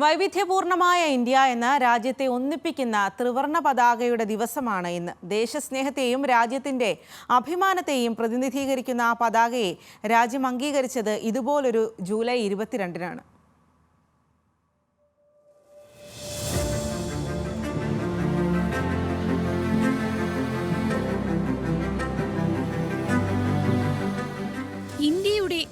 വൈവിധ്യപൂർണമായ India എന്ന രാജ്യത്തെ ഒന്നിപ്പിക്കുന്ന ത്രിവർണ പതാകയുടെ ദിവസമാണ് ഇന്ന്. ദേശസ്നേഹത്തെയും രാജ്യത്തിന്റെ അഭിമാനത്തെയും പ്രതിനിധീകരിക്കുന്ന ആ പതാകയെ രാജ്യം അംഗീകരിച്ചത് ഇതുപോലൊരു ജൂലൈ ഇരുപത്തിരണ്ടിനാണ്.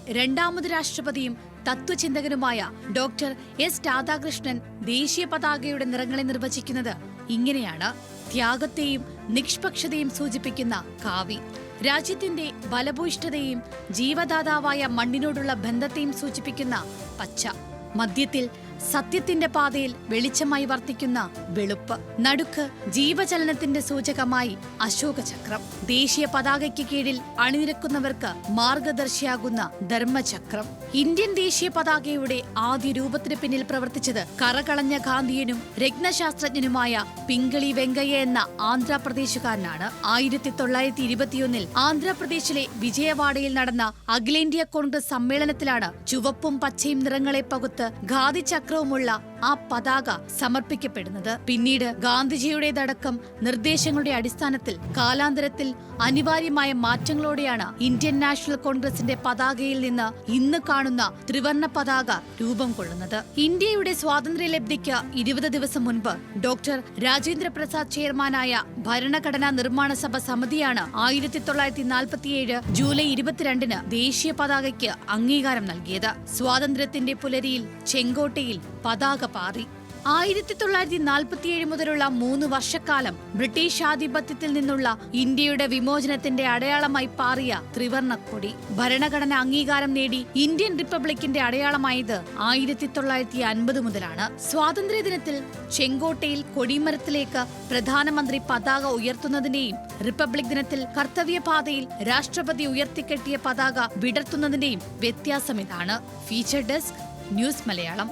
രണ്ടാമത് രാഷ്ട്രപതിയും തത്വചിന്തകനുമായ ഡോക്ടർ എസ് രാധാകൃഷ്ണൻ ദേശീയ പതാകയുടെ നിറങ്ങളെ നിർവചിക്കുന്നത് ഇങ്ങനെയാണ്. ത്യാഗത്തെയും നിഷ്പക്ഷതയും സൂചിപ്പിക്കുന്ന കാവി രാജ്യത്തിന്റെ ബലഭൂയിഷ്ഠതയും ജീവദാതാവായ മണ്ണിനോടുള്ള ബന്ധത്തെയും സൂചിപ്പിക്കുന്ന പച്ച. മധ്യത്തിൽ സത്യത്തിന്റെ പാതയിൽ വെളിച്ചമായി വർത്തിക്കുന്ന വെളുപ്പ്. നടുക്ക് ജീവചലനത്തിന്റെ സൂചകമായി അശോക ചക്രം ദേശീയ പതാകയ്ക്ക് കീഴിൽ അണിനിരക്കുന്നവർക്ക് മാർഗദർശിയാകുന്ന ധർമ്മചക്രം. ഇന്ത്യൻ ദേശീയ പതാകയുടെ ആദ്യ രൂപത്തിന് പിന്നിൽ പ്രവർത്തിച്ചത് കറകളഞ്ഞ ഗാന്ധിയനും രത്നശാസ്ത്രജ്ഞനുമായ പിങ്കളി വെങ്കയ്യ എന്ന ആന്ധ്രാപ്രദേശുകാരനാണ്. ആയിരത്തി തൊള്ളായിരത്തി ഇരുപത്തിയൊന്നിൽ ആന്ധ്രാപ്രദേശിലെ വിജയവാഡയിൽ നടന്ന അഖിലേന്ത്യാ കോൺഗ്രസ് സമ്മേളനത്തിലാണ് ചുവപ്പും പച്ചയും നിറങ്ങളെ പകുത്ത് ഖാദി ചക്രവുമുള്ള ആ പതാക സമർപ്പിക്കപ്പെടുന്നത്. പിന്നീട് ഗാന്ധിജിയുടേതടക്കം നിർദ്ദേശങ്ങളുടെ അടിസ്ഥാനത്തിൽ കാലാന്തരത്തിൽ അനിവാര്യമായ മാറ്റങ്ങളോടെയാണ് ഇന്ത്യൻ നാഷണൽ കോൺഗ്രസിന്റെ പതാകയിൽ നിന്ന് ഇന്ന് കാണുന്ന ത്രിവർണ പതാക രൂപം കൊള്ളുന്നത്. ഇന്ത്യയുടെ സ്വാതന്ത്ര്യലബ്ധിക്ക് ഇരുപത് ദിവസം മുൻപ് ഡോക്ടർ രാജേന്ദ്ര പ്രസാദ് ചെയർമാനായ ഭരണഘടനാ നിർമ്മാണ സഭ സമിതിയാണ് ആയിരത്തി തൊള്ളായിരത്തി നാൽപ്പത്തിയേഴ് ജൂലൈ ഇരുപത്തിരണ്ടിന് ദേശീയ പതാകയ്ക്ക് അംഗീകാരം നൽകിയത്. സ്വാതന്ത്ര്യത്തിന്റെ പുലരിയിൽ ചെങ്കോട്ടയിൽ പതാക പാറി ആയിരത്തി തൊള്ളായിരത്തി നാൽപ്പത്തിയേഴ് മുതലുള്ള മൂന്ന് വർഷക്കാലം ബ്രിട്ടീഷ് ആധിപത്യത്തിൽ നിന്നുള്ള ഇന്ത്യയുടെ വിമോചനത്തിന്റെ അടയാളമായി പാറിയ ത്രിവർണക്കൊടി. ഭരണഘടന അംഗീകാരം നേടി ഇന്ത്യൻ റിപ്പബ്ലിക്കിന്റെ അടയാളമായത് ആയിരത്തി തൊള്ളായിരത്തി അൻപത് മുതലാണ്. സ്വാതന്ത്ര്യദിനത്തിൽ ചെങ്കോട്ടയിൽ കൊടിമരത്തിലേക്ക് പ്രധാനമന്ത്രി പതാക ഉയർത്തുന്നതിന്റെയും റിപ്പബ്ലിക് ദിനത്തിൽ കർത്തവ്യപാതയിൽ രാഷ്ട്രപതി ഉയർത്തിക്കെട്ടിയ പതാക വിടർത്തുന്നതിന്റെയും വ്യത്യാസം ഇതാണ് ഫീച്ചർ ഡെസ്ക് ന്യൂസ് മലയാളം.